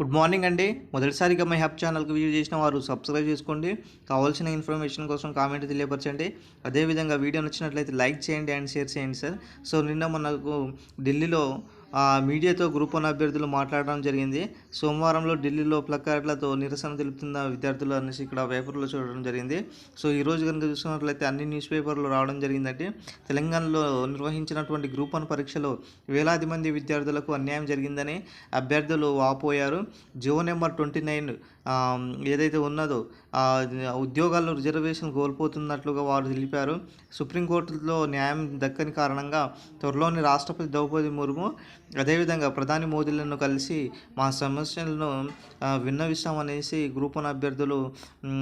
Good morning అండి. మొదటిసారిగా my hub ఛానల్కి విజిట్ చేసిన వారు సబ్స్క్రైబ్ చేసుకోండి. కావాల్సిన ఇన్ఫర్మేషన్ కోసం కామెంట్ తెలియపరచండి. అదేవిధంగా వీడియో నచ్చినట్లయితే లైక్ చేయండి అండ్ షేర్ చేయండి సార్ సో నిన్న మనకు ఢిల్లీలో మీడియాతో గ్రూప్ వన్ అభ్యర్థులు మాట్లాడడం జరిగింది. సోమవారంలో ఢిల్లీలో ప్లకార్డులతో నిరసన తెలుపుతున్న విద్యార్థులు అనేసి ఇక్కడ పేపర్లో చూడడం జరిగింది. సో ఈ రోజు కనుక చూసుకున్నట్లయితే అన్ని న్యూస్ పేపర్లు రావడం జరిగిందంటే తెలంగాణలో నిర్వహించినటువంటి గ్రూప్ వన్ పరీక్షలో వేలాది మంది విద్యార్థులకు అన్యాయం జరిగిందని అభ్యర్థులు వాపోయారు. జియో నెంబర్ ట్వంటీ నైన్ ఏదైతే ఉన్నదో ఉద్యోగాల్లో రిజర్వేషన్ కోల్పోతున్నట్లుగా వారు తెలిపారు. సుప్రీంకోర్టులో న్యాయం దక్కని కారణంగా త్వరలోని రాష్ట్రపతి ద్రౌపది ముర్ము అదేవిధంగా ప్రధాని మోదీలను కలిసి మా సమస్యలను విన్నవిస్తామనేసి గ్రూప్ వన్ అభ్యర్థులు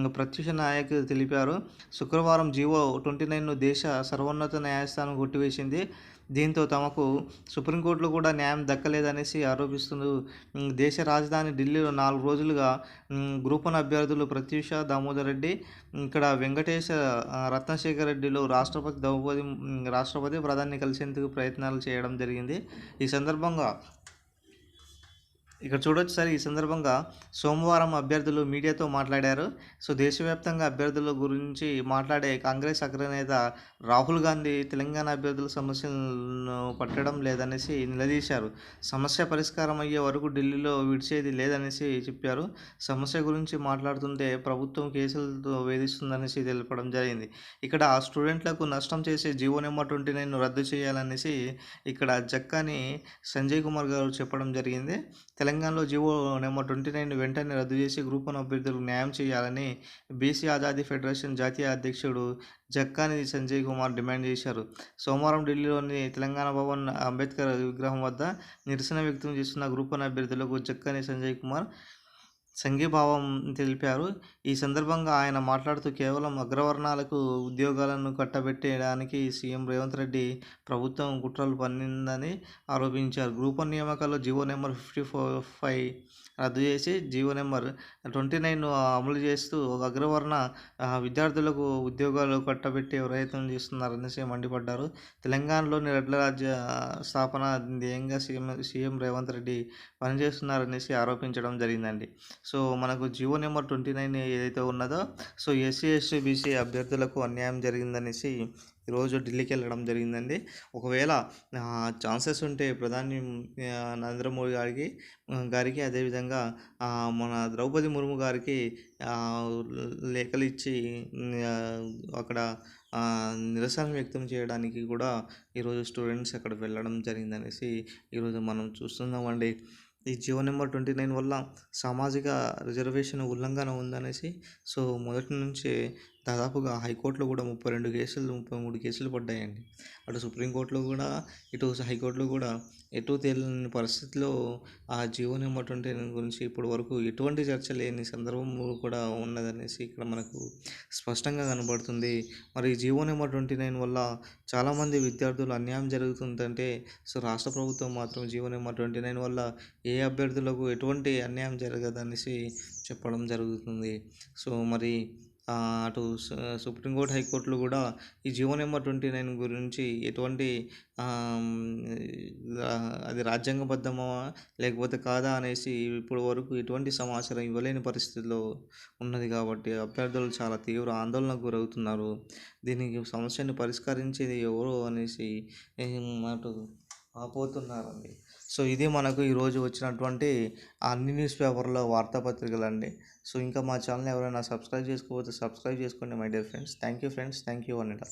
ప్రత్యూష ప్రత్యక్ష తెలిపారు. శుక్రవారం జీవో ట్వంటీ నైన్ను దేశ సర్వోన్నత న్యాయస్థానం కొట్టివేసింది. దీంతో తమకు సుప్రీంకోర్టులో కూడా న్యాయం దక్కలేదనేసి ఆరోపిస్తుంది దేశ రాజధాని ఢిల్లీలో నాలుగు రోజులుగా గ్రూపన్ గ్రూప్ వన్ అభ్యర్థులు ప్రత్యూష దామోదర్ రెడ్డి ఇక్కడ వెంకటేశ రత్నశేఖర్ రెడ్డిలో రాష్ట్రపతి ద్రౌపది రాష్ట్రపతి ప్రధాని కలిసేందుకు ప్రయత్నాలు చేయడం జరిగింది. ఈ సందర్భంగా ఇక్కడ చూడొచ్చు సార్ ఈ సందర్భంగా సోమవారం అభ్యర్థులు మీడియాతో మాట్లాడారు. సో దేశవ్యాప్తంగా అభ్యర్థుల గురించి మాట్లాడే కాంగ్రెస్ అగ్రనేత రాహుల్ గాంధీ తెలంగాణ అభ్యర్థుల సమస్యలను పట్టడం లేదనేసి నిలదీశారు. సమస్య పరిష్కారం అయ్యే వరకు ఢిల్లీలో విడిచేది లేదనేసి చెప్పారు. సమస్య గురించి మాట్లాడుతుంటే ప్రభుత్వం కేసులతో వేధిస్తుందనేసి తెలపడం జరిగింది. ఇక్కడ స్టూడెంట్లకు నష్టం చేసే జీవో నెంబర్ ట్వంటీ నైన్ రద్దు చేయాలనేసి ఇక్కడ జక్కాని సంజయ్ కుమార్ గారు చెప్పడం జరిగింది. తెలంగాణలో జీవో నెంబర్ ట్వంటీ నైన్ వెంటనే రద్దు చేసి గ్రూప్ వన్ అభ్యర్థులకు న్యాయం చేయాలని బీసీ ఆజాదీ ఫెడరేషన్ జాతీయ అధ్యక్షుడు జక్కాని సంజయ్ కుమార్ డిమాండ్ చేశారు. సోమవారం ఢిల్లీలోని తెలంగాణ భవన్ అంబేద్కర్ విగ్రహం వద్ద నిరసన వ్యక్తం చేస్తున్న గ్రూప్ వన్ అభ్యర్థులకు జక్కాని సంజయ్ కుమార్ సంఘీభావం తెలిపారు. ఈ సందర్భంగా ఆయన మాట్లాడుతూ కేవలం అగ్రవర్ణాలకు ఉద్యోగాలను కట్టబెట్టడానికి సీఎం రేవంత్ రెడ్డి ప్రభుత్వం కుట్రలు పన్నిందని ఆరోపించారు. Group one నియామకాల్లో GO number fifty four five రద్దు చేసి జీవో నెంబర్ ట్వంటీ నైన్ అమలు చేస్తూ అగ్రవర్ణ విద్యార్థులకు ఉద్యోగాలు కట్టబెట్టే ప్రయత్నం చేస్తున్నారనేసి మండిపడ్డారు. తెలంగాణలోని రెడ్ల రాజ్య స్థాపన ధ్యేయంగా సీఎం సీఎం రేవంత్ రెడ్డి పనిచేస్తున్నారనేసి ఆరోపించడం జరిగిందండి. సో మనకు జియో నెంబర్ ట్వంటీ నైన్ ఏదైతే ఉన్నదో సో ఎస్సీ ఎస్టీ బీసీ అభ్యర్థులకు అన్యాయం జరిగిందనేసి ఈరోజు ఢిల్లీకి వెళ్ళడం జరిగిందండి. ఒకవేళ ఛాన్సెస్ ఉంటే ప్రధాని నరేంద్ర మోడీ గారికి గారికి అదేవిధంగా మన ద్రౌపది ముర్ము గారికి లేఖలు ఇచ్చి అక్కడ నిరసన వ్యక్తం చేయడానికి కూడా ఈరోజు స్టూడెంట్స్ అక్కడ వెళ్ళడం జరిగిందనేసి ఈరోజు మనం చూస్తున్నామండి. ఈ జియో నెంబర్ ట్వంటీ నైన్ వల్ల సామాజిక రిజర్వేషన్ ఉల్లంఘన ఉందనేసి సో మొదటి నుంచే దాదాపుగా హైకోర్టులో కూడా ముప్పై రెండు కేసులు ముప్పై మూడు కేసులు పడ్డాయండి. అటు సుప్రీంకోర్టులో కూడా ఇటు హైకోర్టులో కూడా ఎటు తేలని పరిస్థితిలో ఆ జియో నెంబర్ ట్వంటీ నైన్ గురించి ఇప్పటి వరకు ఎటువంటి చర్చ లేని సందర్భం కూడా ఉన్నదనేసి ఇక్కడ మనకు స్పష్టంగా కనబడుతుంది. మరి జియో నెంబర్ ట్వంటీ నైన్ వల్ల చాలామంది విద్యార్థులు అన్యాయం జరుగుతుందంటే సో రాష్ట్ర ప్రభుత్వం మాత్రం జియో నెంబర్ ట్వంటీ నైన్ వల్ల ఏ అభ్యర్థులకు ఎటువంటి అన్యాయం జరగదనేసి చెప్పడం జరుగుతుంది. సో మరి అటు సుప్రీం సుప్రీంకోర్టు హైకోర్టులు కూడా ఈ జియో నెంబర్ ట్వంటీ నైన్ గురించి ఎటువంటి అది రాజ్యాంగబద్ధమా లేకపోతే కాదా అనేసి ఇప్పటి వరకు ఎటువంటి సమాచారం ఇవ్వలేని పరిస్థితిలో ఉన్నది కాబట్టి అభ్యర్థులు చాలా తీవ్ర ఆందోళనకు గురవుతున్నారు. దీనికి సమస్యను పరిష్కరించేది ఎవరు అనేసి అటు ఆపోతున్నారండి సో ఇది మనకు ఈరోజు వచ్చినటువంటి అన్ని న్యూస్ పేపర్లో వార్తాపత్రికలు అండి సో ఇంకా మా ఛానల్ ఎవరైనా సబ్స్క్రైబ్ చేసుకోకపోతే సబ్స్క్రైబ్ చేసుకోండి my dear friends. Thank you friends. Thank you అనిట